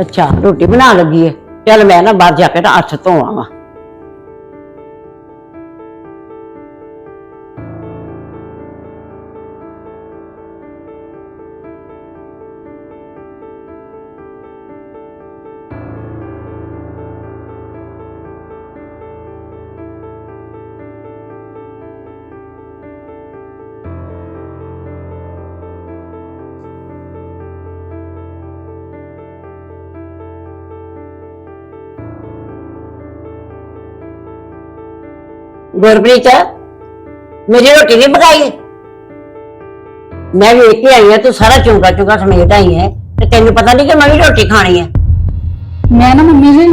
ਅੱਛਾ, ਰੋਟੀ ਬਣਾ ਲੱਗੀ ਏ। ਚੱਲ ਮੈਂ ਨਾ ਬਾਹਰ ਜਾ ਕੇ ਤਾਂ ਹੱਥ ਧੋਵਾਂ ਵਾਂ ਗੁਰਪ੍ਰੀਤ ਮੇਰੀ ਰੋਟੀ ਨਹੀਂ ਪਕਾਈ? ਮੈਂ ਵੇਖ ਕੇ ਆਈ ਆ ਤੂੰ ਸਾਰਾ ਚੁੰਗਾ ਚੁੰਗਾ ਸਮੇਟ ਆਈ ਹੈ ਤੇ ਤੈਨੂੰ ਪਤਾ ਨਹੀਂ ਕਿ ਮੈਂ ਵੀ ਰੋਟੀ ਖਾਣੀ ਹੈ ਮੈਂ ਨਾ ਮੰਮੀ ਜੀ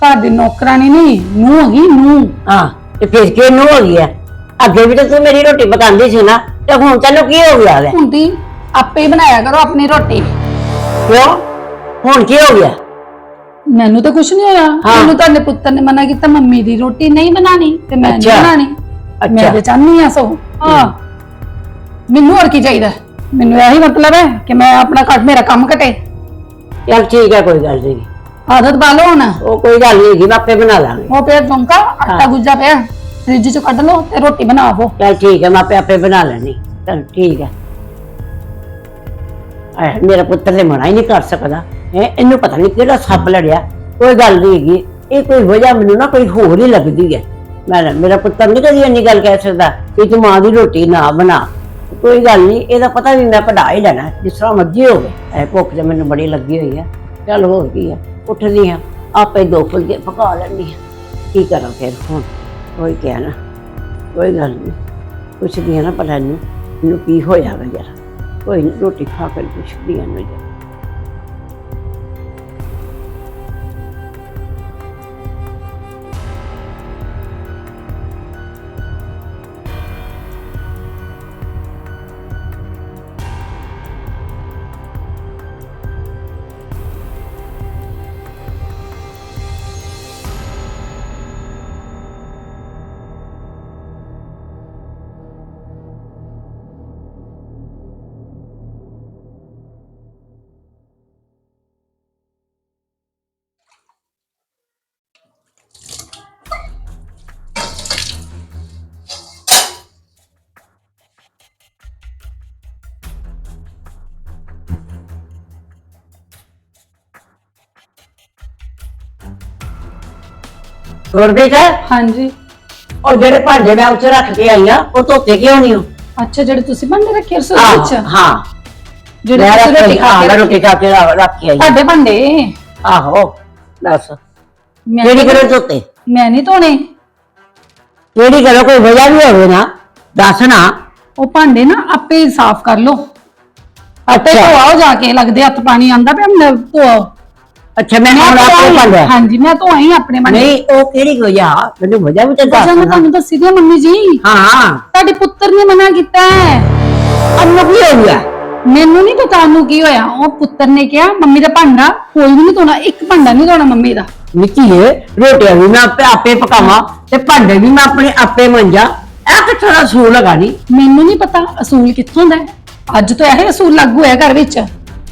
ਘਰ ਦੀ ਨੌਕਰਾਨੀ ਨਹੀਂ ਨੂੰ ਹੈਗੀ ਨੂੰ ਹਾਂ ਤੇ ਫਿਰ ਕੀ ਨੂੰ ਹੋ ਗਿਆ ਅੱਗੇ ਵੀ ਤਾਂ ਤੂੰ ਮੇਰੀ ਰੋਟੀ ਪਕਾਉਂਦੀ ਸੀ ਨਾ ਤੇ ਹੁਣ ਤੈਨੂੰ ਕੀ ਹੋ ਗਿਆ ਵੇ? ਹੁੰਦੀ ਆਪੇ ਹੀ ਬਣਾਇਆ ਕਰੋ ਆਪਣੀ ਰੋਟੀ। ਕਿਉਂ? ਹੁਣ ਕੀ ਹੋ ਗਿਆ? ਮੈਨੂੰ ਤਾਂ ਕੁਝ ਨਹੀਂ ਹੋਇਆ। ਹਾਂ। ਮੈਨੂੰ ਤੁਹਾਡੇ ਪੁੱਤਰ ਨੇ ਮਨਾ ਕੀਤਾ ਮੰਮੀ ਦੀ ਰੋਟੀ ਨਹੀਂ ਬਣਾਣੀ ਤੇ ਮੈਂ ਨਹੀਂ ਅੱਛਾ। ਬਣਾਣੀ ਮੈਂ ਅੱਛਾ। ਤੇ ਚਾਹਨੀ ਆ ਸੋ। ਹਾਂ। ਮੈਨੂੰ ਹੋਰ ਕੀ ਚਾਹੀਦਾ? ਮੈਨੂੰ ਇਹੀ ਮਤਲਬ ਹੈ ਕਿ ਮੈਂ ਆਪਣਾ ਘੱਟ ਮੇਰਾ ਕੰਮ ਘਟੇ। ਚੱਲ ਠੀਕ ਹੈ ਕੋਈ ਗੱਲ ਨਹੀਂ। ਆਦਤ ਪਾ ਲਓ ਹੁਣ। ਉਹ ਕੋਈ ਗੱਲ ਨਹੀਂ ਹੈਗੀ ਮੈਂ ਆਪੇ ਬਣਾ ਲਾਂਗੀ ਉਹ ਪਿਆ ਚੌਂਕਾ ਆਟਾ ਗੁੱਜਾ ਪਿਆ। ਫ੍ਰਿਜ ਚੋਂ ਕੱਢ ਲਓ ਤੇ ਰੋਟੀ ਬਣਾਵੋ ਚੱਲ ਠੀਕ ਹੈ ਮੈਂ ਆਪੇ ਆਪੇ ਬਣਾ ਲੈਣੀ ਚੱਲ ਠੀਕ ਹੈ। ਐ ਮੇਰਾ ਪੁੱਤਰ ਤੇ ਮਨਾ ਹੀ ਨਹੀਂ ਕਰ ਸਕਦਾ। ਹੈ ਇਹਨੂੰ ਪਤਾ ਨਹੀਂ ਕਿਹੜਾ ਸੱਪ ਲੜਿਆ ਕੋਈ ਗੱਲ ਨਹੀਂ ਹੈਗੀ। ਇਹ ਕੋਈ ਵਜ੍ਹਾ ਮੈਨੂੰ ਨਾ ਕੋਈ ਹੋਰ ਹੀ ਲੱਗਦੀ ਹੈ। ਮੈਂ ਮੇਰਾ ਪੁੱਤਰ ਨਹੀਂ ਕਦੀ ਇੰਨੀ ਗੱਲ ਕਹਿ ਸਕਦਾ ਕਿ ਤੂੰ ਮਾਂ ਦੀ ਰੋਟੀ ਨਾ ਬਣਾ। ਕੋਈ ਗੱਲ ਨਹੀਂ ਇਹਦਾ ਪਤਾ ਨਹੀਂ ਮੈਂ ਪੜਾ ਹੀ ਲੈਣਾ ਜਿਸ ਤਰ੍ਹਾਂ ਮਰਜ਼ੀ ਹੋਵੇ ਇਹ ਭੁੱਖ ਤੇ ਮੈਨੂੰ ਬੜੀ ਲੱਗੀ ਹੋਈ ਹੈ। ਚੱਲ ਹੋਰ ਕੀ ਹੈ ਉੱਠਦੀ ਹਾਂ ਆਪੇ ਦੋ ਫੁਲਕੇ ਪਕਾ ਲੈਂਦੀ ਹਾਂ। ਕੀ ਕਰਾਂ ਫਿਰ ਹੁਣ? ਕੋਈ ਕਿਹਾ ਨਾ ਕੋਈ ਗੱਲ ਨਹੀਂ ਪੁੱਛਦੀ ਆ ਨਾ ਪਤਾ ਨਹੀਂ ਇਹਨੂੰ ਕੀ ਹੋਇਆ ਵਾ ਜਰਾ ਕੋਈ ਨੀ, ਰੋਟੀ ਖਾ ਕੇ ਪੁੱਛਦੀ ਆ ਇਹਨੂੰ। ਜਰਾ ਗੁਰਬੀਤ ਹਾਂਜੀ। ਉਹ ਜਿਹੜੇ ਭਾਂਡੇ ਮੈਂ ਉੱਥੇ ਰੱਖ ਕੇ ਆਈ ਆ ਉਹ ਧੋਤੇ ਕਿਉਂ ਨਹੀਂ ਹੋ? ਅੱਛਾ ਜਿਹੜੇ ਤੁਸੀਂ ਭਾਂਡੇ ਰੱਖੇ ਰਸੋਈ ਵਿੱਚ? ਹਾਂ। ਜਿਹੜੇ ਮੈਂ ਤੁਸੀਂ ਰੱਖ ਰੋਟੀ ਕੇ ਖਾ ਕੇ ਹਾਂ ਰੋਟੀ ਖਾ ਕੇ ਰਾ- ਰੱਖ ਕੇ ਆਈ ਤੁਹਾਡੇ ਭਾਂਡੇ? ਆਹੋ ਦੱਸ। ਮੈਂ ਕਿਹੜੀ ਕਰੋ ਧੋਤੇ? ਮੈਂ ਨਹੀਂ ਧੋਣੇ। ਕਿਹੜੀ ਕਰੋ ਕੋਈ ਵਜ੍ਹਾ ਵੀ ਹੋਵੇ ਨਾ। ਦੱਸ ਨਾ। ਉਹ ਭਾਂਡੇ ਨਾ ਆਪੇ ਹੀ ਸਾਫ਼ ਕਰ ਲਓ। ਆਪੇ। ਧੋਆਓ ਜਾ ਕੇ ਲੱਗਦੇ ਹੱਥ ਪਾਣੀ ਆਂਦਾ ਪਿਆ ਮੈਂ ਧੋਆਓ। ਅੱਛਾ ਮੈਂ ਹੁਣ ਆਪੇ ਧੋਆਈ- ਭਾਂਡੇ ਹਾਂਜੀ ਮੈਂ ਧੋਆਈ ਆਪਣੇ ਭਾਂਡੇ ਨਹੀਂ ਉਹ ਕਿਹੜੀ ਵਜ੍ਹਾ? ਮੈਨੂੰ ਵਜ੍ਹਾ ਵੀ ਤਾਂ ਦੱਸ ਵਜ੍ਹਾ ਮੈਂ ਨਾ। ਤੁਹਾਨੂੰ ਦੱਸੀ ਦਿਓ ਮੰਮੀ ਜੀ। ਹਾਂ। ਤੁਹਾਡੇ ਪੁੱਤਰ ਨੇ ਮਨਾ ਕੀਤਾ ਹੈ। ਅੰਨੂ ਕੀ ਹੋ ਗਿਆ? ਮੈਨੂੰ ਨਹੀਂ ਪਤਾ ਉਹਨੂੰ ਕੀ ਹੋਇਆ। ਉਹ ਪੁੱਤਰ ਨੇ ਕਿਹਾ ਮੰਮੀ ਦਾ ਭਾਂਡਾ ਕੋਈ ਵੀ ਨਹੀਂ ਧੋਣਾ ਇੱਕ ਭਾਂਡਾ ਨਹੀਂ ਧੋਣਾ ਮੰਮੀ ਦਾ। ਨਿੱਕੀਏ ਰੋਟੀਆਂ ਵੀ ਮੈਂ ਆਪੇ ਆਪੇ ਪਕਾਵਾਂ ਤੇ ਭਾਂਡੇ ਵੀ ਮੈਂ ਆਪਣੇ ਆਪੇ ਮੰਜਾ। ਇਹ ਕਿੱਥੋਂ ਦਾ ਸੂਲ ਲਗਾ ਨਹੀਂ ਮੈਨੂੰ ਨਹੀਂ ਪਤਾ ਅਸੂਲ ਕਿੱਥੋਂ ਦਾ ਹੈ। ਅੱਜ ਤੋਂ ਇਹ ਅਸੂਲ ਲਾਗੂ ਹੋਇਆ ਘਰ ਵਿੱਚ।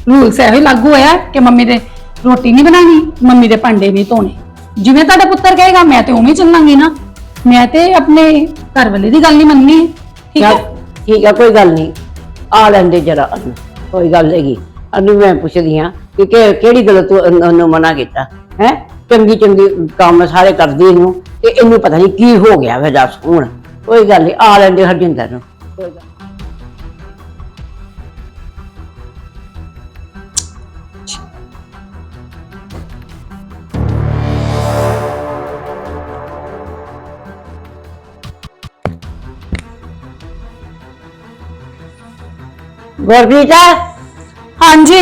ਰੂਲਸ ਇਹੋ ਹੀ ਲਾਗੂ ਹੋਇਆ ਕਿ ਮੰਮੀ ਦੇ ਰੋਟੀ ਨਹੀਂ ਬਣਾਣੀ ਮੰਮੀ ਦੇ ਭਾਂਡੇ ਨਹੀਂ ਧੋਣੇ। ਜਿਵੇਂ ਤੁਹਾਡਾ ਪੁੱਤਰ ਕਹੇਗਾ, ਮੈਂ ਤੇ ਉਵੇਂ ਚੱਲਾਂਗੀ ਨਾ। ਮੈਂ ਤੇ ਆਪਣੇ ਘਰ ਵਾਲੇ ਦੀ ਗੱਲ ਨਹੀਂ ਮੰਨਣੀ। ਠੀਕ ਹੈ? ਠੀਕ ਆ ਕੋਈ ਗੱਲ ਨਹੀਂ। ਆ ਲੈਂਦੇ ਜਰਾ ਕੋਈ ਗੱਲ ਹੈਗੀ। ਅਨੂੰ, ਮੈਂ ਪੁੱਛਦੀ ਆ ਕਿ ਕਿ- ਕਿਹੜੀ ਗੱਲ ਤੂੰ ਉਹਨ- ਉਹਨੂੰ ਮਨਾ ਕੀਤਾ, ਹੈ? ਚੰਗੀ ਚੰਗੀ ਕੰਮ ਸਾਰੇ ਕਰਦੀ ਇਹਨੂੰ, ਤੇ ਇਹਨੂੰ ਪਤਾ ਨਹੀਂ ਕੀ ਹੋ ਗਿਆ ਵੇ ਦੱਸ ਹੁਣ। ਕੋਈ ਗੱਲ ਨਹੀਂ, ਆ ਲੈਂਦੇ ਹਰਜਿੰਦਰ ਨੂੰ। ਕੋਈ ਗੱਲ ਗੁਰਪ੍ਰੀਤ? ਹਾਂਜੀ।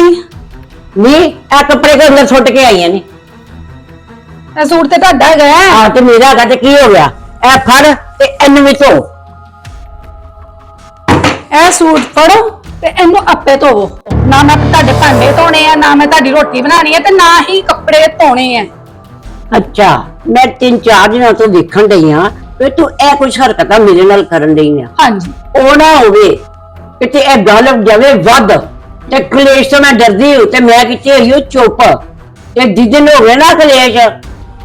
ਨੀ ਇਹ ਕੱਪੜੇ ਦੇ ਅੰਦਰ ਸੁੱਟ ਕੇ ਆਈਆਂ ਨੇ। ਇਹ ਸੂਟ ਤੇ ਤੁਹਾਡਾ ਹੈਗਾ ਹੈ। ਆ ਤੇ ਮੇਰਾ ਹੈਗਾ ਤੇ ਕੀ ਹੋ ਗਿਆ? ਇਹ ਫੜ ਤੇ ਇਹਨੂੰ ਵਿੱਚੋਂ ਇਹ ਸੂਟ ਫੜੋ ਤੇ ਇਹਨੂੰ ਆਪੇ ਧੋਵੋ। ਨਾ ਮੈਂ ਤੁਹਾਡੇ ਭਾਂਡੇ ਧੋਣੇ ਆ ਨਾ ਮੈਂ ਤੁਹਾਡੀ ਰੋਟੀ ਬਣਾਣੀ ਹੈ ਤੇ ਨਾ ਹੀ ਕੱਪੜੇ ਧੋਣੇ ਆ। ਅੱਛਾ ਮੈਂ ਤਿੰਨ ਚਾਰ ਦਿਨਾਂ ਤੋਂ ਦੇਖਣ ਡਈ ਆ ਕਿ ਤੂੰ ਇਹ ਕੁਝ ਹਰਕਤਾਂ ਮੇਰੇ ਨਾਲ ਕਰਨ ਡਈ ਆ। ਹਾਂਜੀ। ਉਹ ਨਾ ਹੋਵੇ ਕਿਤੇ ਇਹ ਗੱਲ ਜਾਵੇ ਵੱਧ ਤੇ ਕਲੇਸ਼ ਤੋਂ ਮੈਂ ਡਰਦੀ ਹਾਂ ਤੇ ਮੈਂ ਕਿਤੇ ਹੋਈ ਚੁੱਪ। ਤੇ ਜਿੱਦਨ ਹੋ ਗਿਆ ਨਾ ਕਲੇਸ਼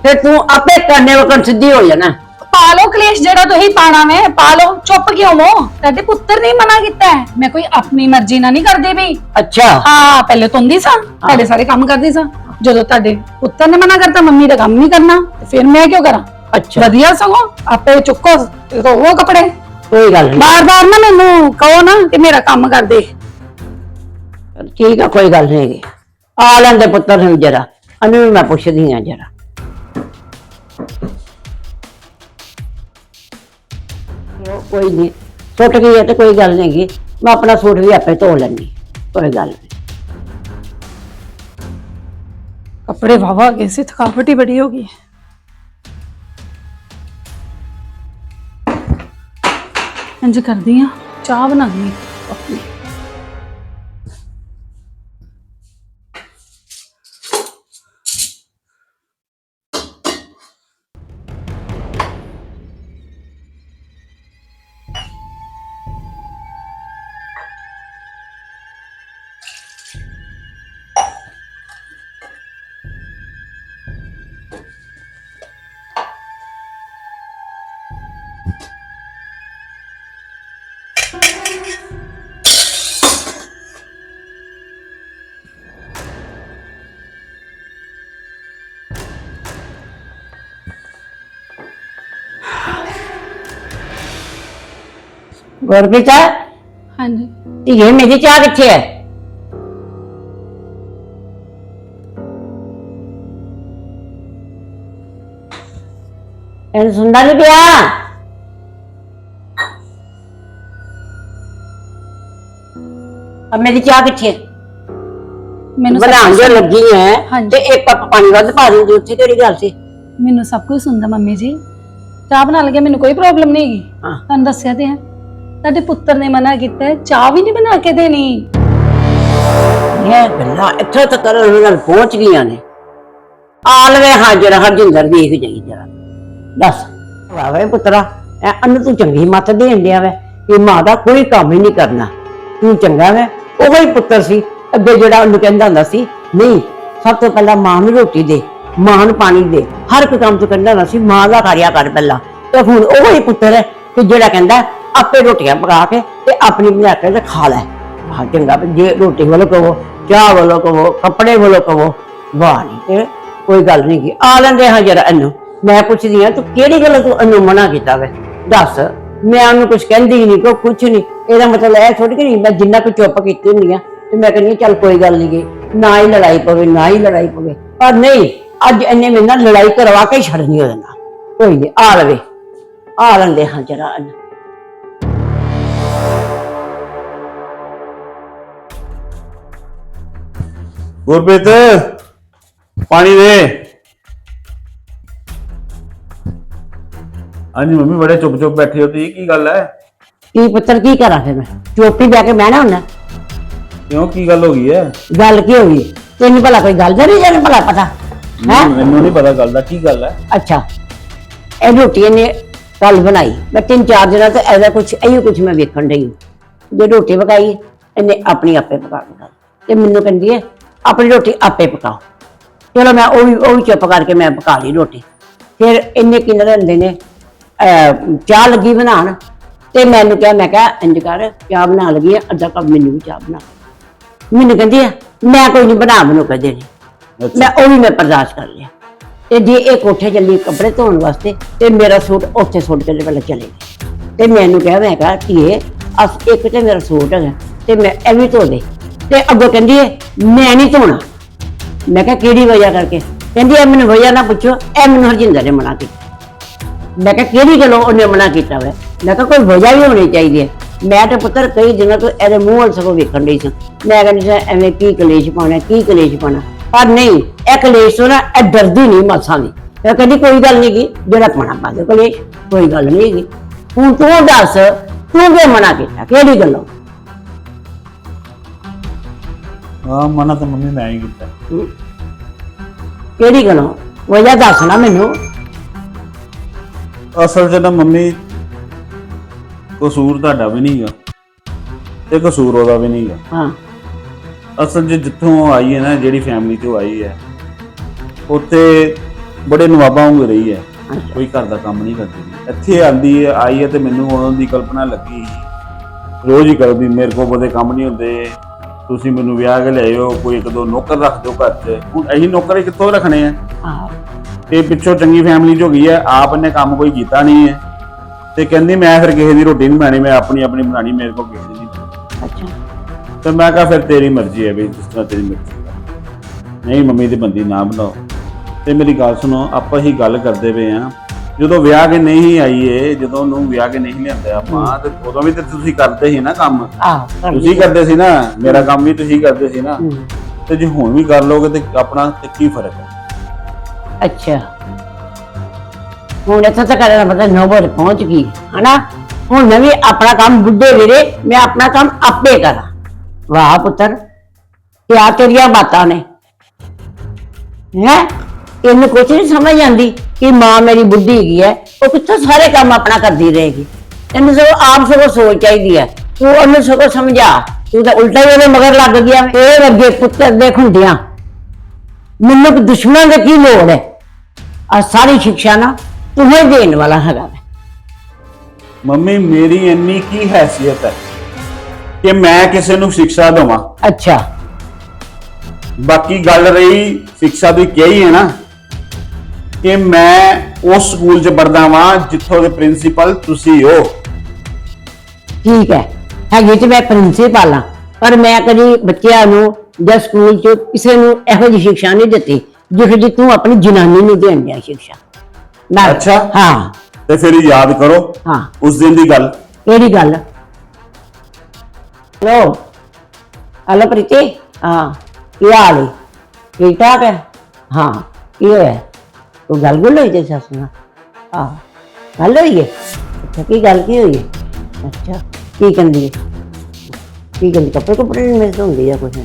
ਫਿਰ ਤੂੰ ਆਪੇ ਕਰਨੇ ਵਕਨ ਸਿੱਧੀ ਹੋ ਜਾਣਾ। ਪਾ ਲਓ ਕਲੇਸ਼ ਜਿਹੜਾ ਤੁਸੀਂ ਪਾਣਾ ਵੇ ਪਾ ਲਓ ਚੁੱਪ ਕਿਉਂ ਮੋ ਤੁਹਾਡੇ ਪੁੱਤਰ ਨੇ ਮਨਾ ਕੀਤਾ ਹੈ। ਮੈਂ ਕੋਈ ਆਪਣੀ ਮਰਜ਼ੀ ਨਾਲ ਨਹੀਂ ਕਰਦੀ ਵੀ ਅੱਛਾ। ਹਾਂ ਪਹਿਲੇ ਤੁੰਦੀ ਸਾਂ ਤੁਹਾਡੇ ਸਾਰੇ ਕੰਮ ਕਰਦੀ ਸਾਂ। ਜਦੋਂ ਤੁਹਾਡੇ ਪੁੱਤਰ ਨੇ ਮਨਾ ਕਰਤਾ ਮੰਮੀ ਦਾ ਕੰਮ ਨਹੀਂ ਕਰਨਾ ਤੇ ਫਿਰ ਮੈਂ ਕਿਉਂ ਕਰਾਂ? ਅੱਛਾ। ਵਧੀਆ ਸਗੋਂ ਆਪੇ ਚੁੱਕੋ ਤੇ ਧੋਵੋ ਕੱਪੜੇ। ਕੋਈ ਗੱਲ ਨਹੀਂ। ਬਾਰ-ਬਾਰ ਨਾ ਮੈਨੂੰ ਕਹੋ ਨਾ ਕਿ ਮੇਰਾ ਕੰਮ ਕਰ ਦੇ ਠੀਕ ਆ ਕੋਈ ਗੱਲ ਨਹੀਂ ਆ ਲੈਂਦੇ ਪੁੱਤਰ ਨੂੰ ਜਰਾ ਅਨੂੰ ਮੈਂ ਪੁੱਛਦੀ ਆ ਜਰਾ। ਕੋਈ ਨਹੀਂ ਟੁੱਟ ਗਈ ਹੈ ਤੇ ਕੋਈ ਗੱਲ ਨਹੀਂ ਹੈਗੀ। ਮੈਂ ਆਪਣਾ ਸੂਟ ਵੀ ਆਪੇ ਧੋ ਲੈਣੀ ਕੋਈ ਗੱਲ ਨਹੀਂ। ਕੱਪੜੇ ਵਾਵਾ ਗਏ ਸੀ ਥਕਾਵਟ ਹੀ ਬੜੀ ਹੋ ਗਈ। ਇੰਜ ਕਰਦੀ ਆ ਚਾਹ ਬਣਾਉਣੀ ਆਪਣੀ ਗੁਰਪ੍ਰੀਤ ਹਾਂਜੀ। ਧੀਏ ਮੇਰੀ ਚਾਹ ਕਿੱਥੇ ਹੈ ਇਹਨੂੰ ਸੁਣਦਾ ਨਹੀਂ ਪਿਆ? ਆ ਮੇਰੀ ਚਾਹ ਕਿੱਥੇ ਹੈ ਮੈਨੂੰ ਸਭ ਬਣਾਉਣ ਕੁਛ- ਜੋ ਲੱਗੀ ਹੈ ਹਾਂਜੀ। ਤੇ ਇੱਕ ਕੱਪ ਪਾਣੀ ਵੱਧ ਪਾ ਦਿੰਦੀ ਉੱਥੇ ਕਿਹੜੀ ਗੱਲ ਸੀ ਮੈਨੂੰ ਸਭ ਕੁਝ ਸੁਣਦਾ ਮੰਮੀ ਜੀ। ਚਾਹ ਬਣਾ ਲਗੇ ਮੈਨੂੰ ਕੋਈ ਪ੍ਰੋਬਲਮ ਨਹੀਂ ਹੈਗੀ। ਹਾਂ। ਤੁਹਾਨੂੰ ਦੱਸਿਆ ਤੇ ਹੈ। ਤੁਹਾਡੇ ਪੁੱਤਰ ਨੇ ਮਨਾ ਕੀਤਾ ਹੈ, ਚਾਹ ਵੀ ਨਹੀਂ ਬਣਾ ਕੇ ਦੇਣੀ। ਇਹ ਗੱਲਾਂ ਇੱਥੇ ਤੱਕ ਉਹਨਾਂ ਪਹੁੰਚ ਗਈਆਂ ਨੇ। ਆਲਵੇ ਹਾਜ਼ਰ ਹਰਜਿੰਦਰ ਦੇਖ ਜਾਈ ਜਰਾ ਦੱਸ ਵਾਵੇ ਪੁੱਤਰਾ ਐ ਅੰਨ ਤੂੰ ਚੰਗੀ ਮੱਤ ਦੇਣ ਡਿਆ ਵੇ ਕਿ ਮਾਂ ਦਾ ਕੋਈ ਕੰਮ ਹੀ ਨਹੀਂ ਕਰਨਾ। ਤੂੰ ਚੰਗਾ ਵੈ ਉਹ ਹੀ ਪੁੱਤਰ ਸੀ। ਅੱਗੇ ਜਿਹੜਾ ਉਹਨੂੰ ਕਹਿੰਦਾ ਹੁੰਦਾ ਸੀ ਨਹੀਂ ਸਭ ਤੋਂ ਪਹਿਲਾਂ ਮਾਂ ਨੂੰ ਰੋਟੀ ਦੇ ਮਾਂ ਨੂੰ ਪਾਣੀ ਦੇ। ਹਰ ਇੱਕ ਕੰਮ ਤੋਂ ਕਹਿੰਦਾ ਹੁੰਦਾ ਸੀ ਮਾਂ ਦਾ ਕਰਿਆ ਕਰ ਪਹਿਲਾਂ। ਤੇ ਹੁਣ ਉਹ ਹੀ ਪੁੱਤਰ ਹੈ ਕਿ ਜਿਹੜਾ ਕਹਿੰਦਾ ਆਪੇ ਰੋਟੀਆਂ ਪਕਾ ਕੇ ਤੇ ਆਪਣੀ ਬਣਾ ਕੇ ਤੇ ਖਾ ਲੈ। ਹਾਂ, ਚੰਗਾ ਵੀ ਜੇ ਰੋਟੀ ਵੱਲੋਂ ਕਹੋ, ਚਾਹ ਵੱਲੋਂ ਕਹੋ, ਕੱਪੜੇ ਵੱਲੋਂ ਕਹੋ, ਵਾਹ ਨਹੀਂ ਇਹ ਕੋਈ ਗੱਲ ਨਹੀਂ ਕੀ ਆ ਲੈਂਦੇ ਹਾਂ ਜਰਾ ਇਹਨੂੰ। ਮੈਂ ਪੁੱਛਦੀ ਹਾਂ, ਤੂੰ ਕਿਹੜੀ ਗੱਲ ਤੂੰ ਇਹਨੂੰ ਮਨਾ ਕੀਤਾ ਵੇ? ਦੱਸ, ਮੈਂ ਉਹਨੂੰ ਕੁਝ ਕਹਿੰਦੀ ਨਹੀਂ ਕੋ ਕੁਝ ਨਹੀਂ ਇਹਦਾ ਮਤਲਬ ਇਹ ਥੋੜੀ ਕਿ ਮੈਂ ਜਿੰਨਾ ਕੁ ਚੁੱਪ ਕੀਤੀ ਹੁੰਦੀ ਆ ਤੇ ਮੈਂ ਕਹਿੰਦੀ ਚੱਲ ਕੋਈ ਗੱਲ ਨਹੀਂ ਗਈ ਨਾ ਹੀ ਲੜਾਈ ਪਵੇ, ਨਾ ਹੀ ਲੜਾਈ ਪਵੇ। ਪਰ ਨਹੀਂ, ਅੱਜ ਇਹਨੇ ਮੇਰੇ ਨਾਲ ਲੜਾਈ ਕਰਵਾ ਕੇ ਛੱਡਣੀ ਉਹਦੇ ਨਾਲ। ਕੋਈ ਨਹੀਂ ਆ ਲਵੇ। ਆ ਲੈਂਦੇ ਹਾਂ ਜਰਾ ਗੁਰਪ੍ਰੀਤ ਪਾਣੀ ਦੇ। ਹਾਂਜੀ ਮੰਮੀ ਬੜੇ ਚੁੱਪ ਚੁੱਪ ਬੈਠੇ ਹੋ। ਤੁਸੀਂ ਕੀ ਗੱਲ ਹੈ ਕੀ ਪੁੱਤਰ ਕੀ ਕਰਾਂ ਫਿਰ ਮੈਂ? ਚੁੱਪ ਹੀ ਬਹਿ ਕੇ ਬਹਿਣਾ ਹੁੰਦਾ। ਕਿਉਂ? ਕੀ ਗੱਲ ਹੋ ਗਈ ਹੈ ਗੱਲ ਕੀ ਹੋਈ ਤੈਨੂੰ ਭਲਾ ਕੋਈ ਗੱਲ ਨਹੀਂ ਜਾਣ ਭਲਾ ਪਤਾ? ਹੈ? ਮੈਨੂੰ ਮੈਨੂੰ ਨਹੀਂ ਪਤਾ ਗੱਲ ਦਾ ਕੀ ਗੱਲ ਹੈ ਅੱਛਾ। ਇਹ ਰੋਟੀ ਇਹਨੇ ਕੱਲ ਬਣਾਈ। ਮੈਂ ਤਿੰਨ ਚਾਰ ਦਿਨਾਂ ਤੋਂ ਐਦਾ ਕੁਝ ਇਹੋ ਕੁਝ ਮੈਂ ਵੇਖਣ ਡਈ ਹਾਂ। ਜੇ ਰੋਟੀ ਪਕਾਈ ਇਹਨੇ ਆਪਣੀ ਆਪੇ ਪਕਾ ਖਾਈ। ਤੇ ਮੈਨੂੰ ਕਹਿੰਦੀ ਹੈ ਆਪਣੀ ਰੋਟੀ ਆਪੇ ਪਕਾਓ। ਚਲੋ ਮੈਂ ਉਹ ਵੀ ਉਹ ਵੀ ਚੁੱਪ ਕਰਕੇ ਮੈਂ ਪਕਾ ਲਈ ਰੋਟੀ। ਫਿਰ ਇਹਨੇ ਕਿੰਨੇ ਰਹਿੰਦੇ ਨੇ ਅਹ, ਚਾਹ ਲੱਗੀ ਬਣਾਉਣ ਤੇ ਮੈਨੂੰ ਕਿਹਾ ਮੈਂ ਕਿਹਾ ਇੰਜ ਕਰ ਚਾਹ ਬਣਾ ਲਗੀ ਆ ਅੱਧਾ ਕੱਪ ਮੈਨੂੰ ਵੀ ਚਾਹ ਬਣਾ। ਮੈਨੂੰ ਕਹਿੰਦੀ ਆ ਮੈਂ ਕੋਈ ਨਹੀਂ ਬਣਾ ਬਨੂ ਕੇ ਦੇਣੀ। ਅੱਛਾ। ਮੈਂ ਉਹ ਵੀ ਮੈਂ ਬਰਦਾਸ਼ਤ ਕਰ ਲਿਆ। ਤੇ ਜੇ ਇਹ ਕੋਠੇ ਚੱਲੀ ਕੱਪੜੇ ਧੋਣ ਵਾਸਤੇ ਤੇ ਮੇਰਾ ਸੂਟ ਉੱਥੇ ਸੁੱਟ ਕੇ ਪਹਿਲਾਂ ਚਲੇ ਗਏ। ਤੇ ਮੈਨੂੰ ਕਿਹਾ ਮੈਂ ਕਿਹਾ ਧੀਏ ਅਸ ਇੱਕ ਤੇ ਮੇਰਾ ਸੂਟ ਹੈਗਾ ਤੇ ਮੈਂ ਇਹ ਵੀ ਧੋ ਦੇ। ਤੇ ਅੱਗੋਂ ਕਹਿੰਦੀ ਏ, ਮੈਂ ਨਹੀਂ ਧੋਣਾ। ਮੈਂ ਕਿਹਾ, ਕਿਹੜੀ ਵਜ੍ਹਾ ਕਰਕੇ? ਕਹਿੰਦੀ ਐ ਮੈਨੂੰ ਵਜ੍ਹਾ ਨਾ ਪੁੱਛੋ, ਇਹ ਮੈਨੂੰ ਹਰਜਿੰਦਰ ਨੇ ਮਨਾ ਕੀਤਾ। ਮੈਂ ਕਿਹਾ, ਕਿਹੜੀ ਗੱਲੋਂ ਉਹਨੇ ਮਨਾ ਕੀਤਾ ਵੇ? ਮੈਂ ਕਿਹਾ, ਕੋਈ ਵਜ੍ਹਾ ਵੀ ਹੋਣੀ ਚਾਹੀਦੀ ਹੈ ਮੈਂ ਤੇ ਪੁੱਤਰ ਕਈ ਦਿਨਾਂ ਤੋਂ ਇਹਦੇ ਮੂੰਹ ਵੱਲ ਸਗੋਂ ਵੇਖਣ ਡਈ ਸੀ। ਮੈਂ ਕਹਿੰਦੀ ਸੀ, ਐਵੇਂ ਕੀ ਕਲੇਸ਼ ਪਾਉਣਾ, ਕੀ ਕਲੇਸ਼ ਪਾਉਣਾ? ਪਰ ਨਹੀਂ, ਇਹ ਕਲੇਸ਼ ਤੋਂ ਨਾ ਇਹ ਡਰਦੀ ਨਹੀਂ ਮਾਸਾਂ ਦੀ। ਮੈਂ ਕਹਿੰਦੀ, ਕੋਈ ਗੱਲ ਨਹੀਂ ਗੀ, ਜਿਹੜਾ ਪਾਣਾ ਪਾ ਦੇ ਕਲੇਸ਼, ਕੋਈ ਗੱਲ ਨਹੀਂ ਗੀ। ਹੁਣ ਤੂੰ ਦੱਸ, ਤੂੰ ਕਿਉਂ ਮਨਾ ਕੀਤਾ? ਕਿਹੜੀ ਗੱਲੋਂ? ਹਾਂ ਮਨਾ ਤਾਂ ਮੰਮੀ ਮੈਂ ਹੀ ਕੀਤਾ। ਹਮ? ਕਿਹੜੀ ਗੱਲੋਂ? ਵਜ੍ਹਾ ਦੱਸ ਨਾ ਮੈਨੂੰ। ਅਸਲ 'ਚ ਨਾ ਮੰਮੀ ਕਸੂਰ ਤੁਹਾਡਾ ਵੀ ਨਹੀਂਗਾ ਤੇ ਕਸੂਰ ਉਹਦਾ ਵੀ ਨਹੀਂਗਾ ਹਾਂ। ਅਸਲ 'ਚ ਜਿੱਥੋਂ ਉਹ ਆਈ ਹੈ ਨਾ ਜਿਹੜੀ ਫੈਮਿਲੀ ਤੋਂ ਆਈ ਹੈ ਉੱਥੇ ਬੜੇ ਨਵਾਬਾਂ ਵਾਂਗ ਰਹੀ ਹੈ। ਕੋਈ ਘਰ ਦਾ ਕੰਮ ਨਹੀਂ ਕਰਦੀ। ਸੀ। ਇੱਥੇ ਆਂਦੀ ਹੈ ਆਈ ਹੈ ਤੇ ਮੈਨੂੰ ਉਹਨਾਂ ਦੀ ਕਲਪਨਾ ਲੱਗੀ। ਰੋਜ਼ ਹੀ ਕਰਦੀ ਮੇਰੇ ਕੋਲ ਬਦੇ ਕੰਮ ਨਹੀਂ ਹੁੰਦੇ। ਤੁਸੀਂ ਮੈਨੂੰ ਵਿਆਹ ਕੇ ਲਿਆਇਓ ਕੋਈ ਇੱਕ ਦੋ ਨੌਕਰ ਰੱਖ ਦਿਓ ਘਰ 'ਚ। ਹੁਣ ਅਸੀਂ ਨੌਕਰ ਕਿੱਥੋਂ ਰੱਖਣੇ ਆ? ਆਹ ਤੇ ਪਿੱਛੋਂ ਚੰਗੀ ਫੈਮਿਲੀ ਚ ਹੋ ਗਈ ਹੈ ਆਪ ਇਹਨੇ ਕੰਮ ਕੋਈ ਕੀਤਾ ਨਹੀਂ ਹੈ। ਤੇ ਕਹਿੰਦੀ ਮੈਂ ਫਿਰ ਕਿਸੇ ਦੀ ਰੋਟੀ ਨਹੀਂ ਬਣਾਣੀ ਮੈਂ ਆਪਣੀ ਆਪਣੀ ਬਣਾਣੀ ਮੇਰੇ ਕੋਲ ਕਿਸੇ ਦੀ ਨਹੀਂ। ਅੱਛਾ। ਤੇ ਮੈਂ ਕਿਹਾ ਫਿਰ ਤੇਰੀ ਮਰਜ਼ੀ ਹੈ ਵੀ ਜਿਸ ਤਰ੍ਹਾਂ ਤੇਰੀ ਮਰਜ਼ੀ ਹੈ। ਨਹੀਂ ਮੰਮੀ ਦੀ ਬੰਦੀ ਨਾ ਬਣਾਓ। ਤੇ ਮੇਰੀ ਗੱਲ ਸੁਣੋ ਆਪਾਂ ਹੀ ਗੱਲ ਕਰਦੇ ਪਏ ਆ। ਜਦੋਂ ਵਿਆਹ ਕੇ ਨਹੀਂ ਆਈ ਏ ਜਦੋਂ ਉਹਨੂੰ ਵਿਆਹ ਕੇ ਨਹੀਂ ਲਿਆਂਦਾ ਆਪਾਂ ਤੇ ਉਦੋਂ ਵੀ ਤੇ ਤੁਸੀਂ ਕਰਦੇ ਸੀ ਨਾ ਕੰਮ? ਆਹ ਤੁਸੀਂ ਕਰਦੇ ਸੀ ਨਾ? ਮੇਰਾ ਕੰਮ ਵੀ ਤੁਸੀਂ ਕਰਦੇ ਸੀ ਨਾ? ਤੇ ਜੇ ਹੁਣ ਵੀ ਕਰ ਲੋਗੇ ਤੇ ਆਪਣਾ ਤੇ ਕੀ ਫ਼ਰਕ ਹੈ? ਅੱਛਾ। ਹੁਣ ਇੱਥੇ ਤੱਕ ਦਾ ਪਤਾ ਨੋਬਰ ਪਹੁੰਚ ਗਈ ਹਨਾ? ਹੁਣ ਮੈਂ ਵੀ ਆਪਣਾ ਕੰਮ ਬੁੱਢੇ ਵੀਰੇ ਮੈਂ ਆਪਣਾ ਕੰਮ ਆਪੇ ਕਰਾਂ। ਵਾਹ ਪੁੱਤਰ ਕਿਆ ਤੇਰੀਆਂ ਬਾਤਾਂ ਨੇ। ਹੈ? ਇਹਨੂੰ ਕੁਝ ਨਹੀਂ ਸਮਝ ਆਂਦੀ ਕਿ ਮਾਂ ਮੇਰੀ ਬੁੱਢੀ ਹੈਗੀ ਹੈ ਉਹ ਕਿੱਥੋਂ ਸਾਰੇ ਕੰਮ ਆਪਣਾ ਕਰਦੀ ਰਹੇਗੀ। ਇਹਨੂੰ ਸਗੋਂ ਆਪ ਸਗੋਂ ਸੋਚ ਚਾਹੀਦੀ ਹੈ। ਤੂੰ ਉਹਨੂੰ ਸਗੋਂ ਸਮਝਾ। ਤੂੰ ਤਾਂ ਉਲਟਾ ਹੀ ਉਹਦੇ ਮਗਰ ਲੱਗ ਗਿਆ। ਇਹ ਅੱਗੇ ਪੁੱਤਰ ਦੇ ਹੁੰਦਿਆਂ ਮੈਨੂੰ ਕਿ ਦੁਸ਼ਮਣ ਦੀ ਕੀ ਲੋੜ ਹੈ? ਆ ਸਾਰੀ ਸਿੱਖਿਆ ਨਾ ਤੂੰ ਹੀ ਦੇਣ ਵਾਲਾ ਹੈਗਾ ਵਾ। ਮੰਮੀ ਮੇਰੀ ਇੰਨੀ ਕੀ ਹੈਸੀਅਤ ਹੈ ਕਿ ਮੈਂ ਕਿਸੇ ਨੂੰ ਸਿੱਖਿਆ ਦਵਾਂ। ਅੱਛਾ। ਬਾਕੀ ਗੱਲ ਰਹੀ ਸਿੱਖਿਆ ਦੀ ਕਹੀ ਹੈ ਨਾ। ਕਿ ਮੈਂ ਉਸ ਸਕੂਲ 'ਚ ਪੜਦਾ ਵਾਂ ਜਿੱਥੋਂ ਦੇ ਪ੍ਰਿੰਸੀਪਲ ਤੁਸੀਂ ਹੋ। ਠੀਕ ਹੈ। ਹੈਗੀ ਤੇ ਮੈਂ ਪ੍ਰਿੰਸੀਪਲ ਹਾਂ ਪਰ ਮੈਂ ਕਦੀ ਬੱਚਿਆਂ ਨੂੰ ਜਾਂ ਸਕੂਲ 'ਚ ਕਿਸੇ ਨੂੰ ਇਹੋ ਜਿਹੀ ਸਿੱਖਿਆ ਨਹੀਂ ਦਿੱਤੀ ਜਿਹੋ ਜਿਹੀ ਤੂੰ ਆਪਣੀ ਜਨਾਨੀ ਨੂੰ ਦੇਣ ਦਿਆ ਸਿੱਖਿਆ ਨਾ ਅੱਛਾ। ਹਾਂ। ਤੇ ਫਿਰ ਯਾਦ ਕਰੋ ਹਾਂ। ਉਸ ਦਿਨ ਦੀ ਗੱਲ। ਕਿਹੜੀ ਗੱਲ। ਲੋ ਹਲੋ ਪ੍ਰੀਤੀ। ਹਾਂ। ਕੀ ਹਾਲ ਹੈ? ਠੀਕ ਠਾਕ ਹੈ? ਹਾਂ। ਕੀ ਹੋਇਆ? ਕੋਈ ਗੱਲ ਗੁੱਲ ਹੋਈ ਤੇ ਸੱਸ ਨਾਲ? ਹਾਂ ਗੱਲ ਹੋਈ ਹੈ ਅੱਛਾ, ਕੀ ਗੱਲ, ਕੀ ਹੋਈ ਹੈ ਅੱਛਾ, ਕੀ ਕਹਿੰਦੀ ਹੈ ਕੀ ਕਹਿੰਦੀ, ਕੱਪੜੇ ਕੱਪੜੇ ਨਹੀਂ ਮਿਸ ਹੁੰਦੀ ਆ ਕੁਛ?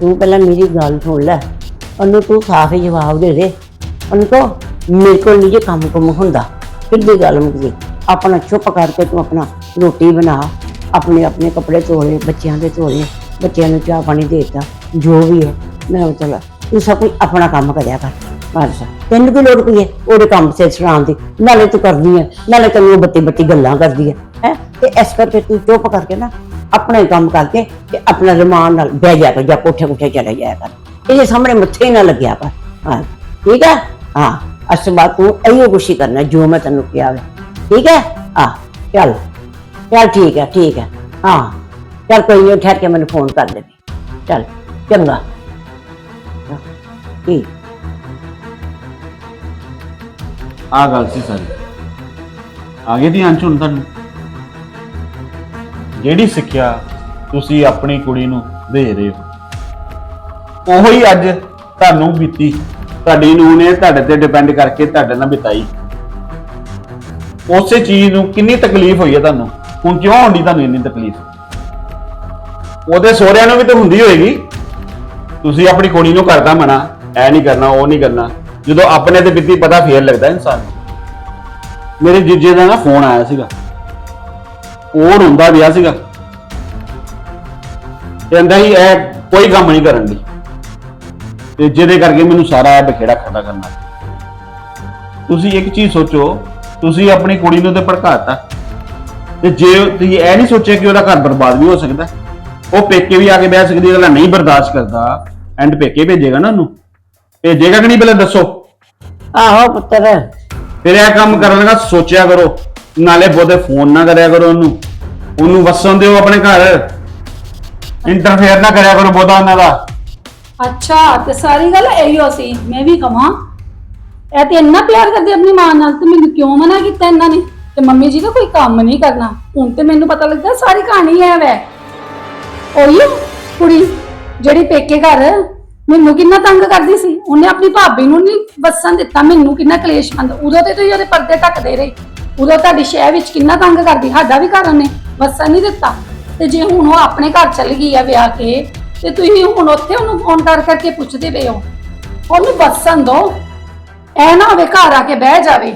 ਤੂੰ ਪਹਿਲਾਂ ਮੇਰੀ ਗੱਲ ਸੁਣ ਲੈ। ਉਹਨੂੰ ਤੂੰ ਸਾਫ਼ ਹੀ ਜਵਾਬ ਦੇ ਦੇ। ਉਹਨੂੰ ਕਹੋ, ਮੇਰੇ ਕੋਲ ਨਹੀਂ ਜੇ ਕੰਮ ਕੁਮ ਹੁੰਦਾ। ਕਿੱਡੀ ਗੱਲ ਮੁਕਦੀ ਆਪਣਾ ਚੁੱਪ ਕਰਕੇ ਤੂੰ ਆਪਣਾ ਰੋਟੀ ਬਣਾ। ਆਪਣੇ ਆਪਣੇ ਕੱਪੜੇ ਧੋਲੇ, ਬੱਚਿਆਂ ਦੇ ਧੋਲੇ। ਬੱਚਿਆਂ ਨੂੰ ਚਾਹ ਪਾਣੀ ਦੇ ਦਿੱਤਾ। ਜੋ ਵੀ ਹੈ ਮੈਂ ਉਹ ਚਲਾ, ਤੂੰ ਸਭ ਕੁਝ ਆਪਣਾ ਕੰਮ ਕਰਿਆ ਕਰ। ਅੱਛਾ ਤੈਨੂੰ ਕੀ ਲੋੜ ਪਈ ਹੈ ਉਹਦੇ ਕੰਮ ਸੇ ਸੁਣਾਉਣ ਦੀ? ਨਾਲੇ ਤੂੰ ਕਰਦੀ ਹੈ, ਨਾਲੇ ਤੈਨੂੰ ਉਹ ਬੱਤੀ ਬੱਤੀ ਗੱਲਾਂ ਕਰਦੀ ਹੈ ਹੈ? ਤੇ ਇਸ ਕਰਕੇ ਤੂੰ ਚੁੱਪ ਕਰਕੇ ਨਾ ਆਪਣੇ ਕੰਮ ਕਰਕੇ ਤੇ ਆਪਣਾ ਰਮਾਨ ਨਾਲ ਬਹਿ ਜਾ ਕਰ, ਜਾਂ ਕੋਠੇ ਕੋਠੇ ਚਲੇ ਜਾਇਆ ਕਰ। ਇਹਦੇ ਸਾਹਮਣੇ ਮੱਥੇ ਹੀ ਨਾ ਲੱਗਿਆ ਕਰ। ਹਾਂ, ਠੀਕ ਹੈ? ਹਾਂ, ਅੱਜ ਤੋਂ ਬਾਅਦ ਤੂੰ ਇਹੋ ਕੁਛ ਹੀ ਕਰਨਾ, ਜੋ ਮੈਂ ਤੈਨੂੰ ਕਿਹਾ ਹੈ ਠੀਕ ਹੈ? ਹਾਂ, ਚੱਲ। ਚੱਲ ਠੀਕ ਹੈ ਠੀਕ ਹੈ। ਹਾਂ, ਚੱਲ ਕੋਈ ਨਹੀਂ ਠਹਿਰ ਕੇ ਮੈਨੂੰ ਫੋਨ ਕਰ ਦੇ ਚੱਲ, ਚੰਗਾ। ਠੀਕ। ਆ ਗੱਲ ਸੀ ਸਾਰੀ। ਆਗੇ ਦੀ ਤੁਹਾਨੂੰ। ਜਿਹੜੀ ਸਿੱਖਿਆ ਤੁਸੀਂ ਆਪਣੀ ਕੁੜੀ ਨੂੰ ਦੇ ਰਹੇ ਹੋ, ਉਹੀ ਅੱਜ ਤੁਹਾਨੂੰ ਬੀਤੀ। ਤੁਹਾਡੀ ਨੂੰ ਨੇ ਤੁਹਾਡੇ ਤੇ ਡਿਪੈਂਡ ਕਰਕੇ ਤੁਹਾਡੇ ਨਾਲ ਬਿਤਾਈ। ਉਸੇ ਚੀਜ਼ ਨੂੰ ਕਿੰਨੀ ਤਕਲੀਫ ਹੋਈ ਹੈ ਤੁਹਾਨੂੰ? ਹੁਣ ਕਿਉਂ ਹੁੰਦੀ ਤੁਹਾਨੂੰ ਇੰਨੀ ਤਕਲੀਫ? ਉਹਦੇ ਸੋਹਰਿਆਂ ਨੂੰ ਵੀ ਤਾਂ ਹੁੰਦੀ ਹੋਏਗੀ। ਤੁਸੀਂ ਆਪਣੀ ਕੁੜੀ ਨੂੰ ਕਰਦਾ ਮਨਾ, ਐ ਨਹੀਂ ਕਰਨਾ, ਉਹ ਨਹੀਂ ਕਰਨਾ। ਜਦੋਂ ਆਪਣੇ ਤੇ ਬਿੱਤੀ ਪਤਾ ਫੇਰ ਲੱਗਦਾ ਇਨਸਾਨ ਨੂੰ। ਮੇਰੇ ਜੀਜੇ ਦਾ ਨਾ ਫੋਨ ਆਇਆ ਸੀਗਾ। ਉਹ ਰੋਂਦਾ ਗਿਆ ਸੀਗਾ। ਕਹਿੰਦਾ ਸੀ ਇਹ ਕੋਈ ਕੰਮ ਨਹੀਂ ਕਰਨ ਦੀ। ਤੇ ਜਿਹਦੇ ਕਰਕੇ ਮੈਨੂੰ ਸਾਰਾ ਇਹ ਬਖੇੜਾ ਖੜਾ ਕਰਨਾ ਤੁਸੀਂ ਇੱਕ ਚੀਜ਼ ਸੋਚੋ ਤੁਸੀਂ ਆਪਣੀ ਕੁੜੀ ਨੂੰ ਤੇ ਭੜਕਾਤਾ। ਤੇ ਜੇ ਤੁਸੀਂ ਇਹ ਨਹੀਂ ਸੋਚਿਆ ਕਿ ਉਹਦਾ ਘਰ ਬਰਬਾਦ ਵੀ ਹੋ ਸਕਦਾ ਉਹ ਪੇਕੇ ਵੀ ਆ ਕੇ ਬਹਿ ਸਕਦੀ ਹੈ, ਅਗਲਾ ਨਹੀਂ ਬਰਦਾਸ਼ਤ ਕਰਦਾ ਐਂਡ ਪੇਕੇ ਭੇਜੇਗਾ ਨਾ ਉਹਨੂੰ। ਭੇਜੇਗਾ ਕਿ ਨਹੀਂ ਪਹਿਲਾਂ ਦੱਸੋ? ਆਹੋ ਪੁੱਤਰ। ਫਿਰ ਇਹ ਕੰਮ ਕਰਨ ਲੱਗਾ ਸੋਚਿਆ ਕਰੋ। ਨਾਲੇ ਬਹੁਤੇ ਫੋਨ ਨਾ ਕਰਿਆ ਕਰੋ ਉਹਨੂੰ। ਉਹਨੂੰ ਵਸਣ ਦਿਓ ਆਪਣੇ ਘਰ। ਇੰਟਰਫੇਅਰ ਨਾ ਕਰਿਆ ਕਰੋ ਬਹੁਤਾ ਉਹਨਾਂ ਦਾ। ਅੱਛਾ ਤੇ ਸਾਰੀ ਗੱਲ ਇਹੋ ਸੀ ਮੈਂ ਵੀ ਕਵਾਂ। ਇਹ ਤੇ ਇੰਨਾ ਪਿਆਰ ਕਰਦੀ ਆਪਣੀ ਮਾਂ ਨਾਲ ਤੇ ਮੈਨੂੰ ਕਿਉਂ ਮਨਾ ਕੀਤਾ ਇਹਨਾਂ ਨੇ? ਤੇ ਮੰਮੀ ਜੀ ਦਾ ਕੋਈ ਕੰਮ ਨਹੀਂ ਕਰਨਾ। ਹੁਣ ਤੇ ਮੈਨੂੰ ਪਤਾ ਲੱਗਾ ਸਾਰੀ ਕਹਾਣੀ ਐ ਵੈ। ਉਹੀ ਕੁੜੀ ਜਿਹੜੀ ਪੇਕੇ ਘਰ ਮੈਨੂੰ ਕਿੰਨਾ ਤੰਗ ਕਰਦੀ ਸੀ? ਉਹਨੇ ਆਪਣੀ ਭਾਬੀ ਨੂੰ ਨਹੀਂ ਵਸਣ ਦਿੱਤਾ, ਮੈਨੂੰ ਕਿੰਨਾ ਕਲੇਸ਼ ਮੰਦ ਉਦੋਂ ਤੇ ਤੁਸੀਂ ਉਹਦੇ ਪਰਦੇ ਢੱਕਦੇ ਰਹੇ। ਉਦੋਂ ਤੁਹਾਡੀ ਸ਼ਹਿ ਵਿੱਚ ਕਿੰਨਾ ਤੰਗ ਕਰਦੀ, ਸਾਡਾ ਵੀ ਘਰ ਉਹਨੇ ਵਸਣ ਨਹੀਂ ਦਿੱਤਾ। ਤੇ ਜੇ ਹੁਣ ਉਹ ਆਪਣੇ ਘਰ ਚਲ ਗਈ ਆ ਵਿਆਹ ਕੇ, ਤੇ ਤੁਸੀਂ ਹੁਣ ਉੱਥੇ ਉਹਨੂੰ ਫੋਨ ਕਰ ਕਰਕੇ ਪੁੱਛਦੇ ਪਏ ਹੋ। ਉਹਨੂੰ ਵਸਣ ਦੋ। ਐ ਨਾ ਹੋਵੇ ਘਰ ਆ ਕੇ ਬਹਿ ਜਾਵੇ।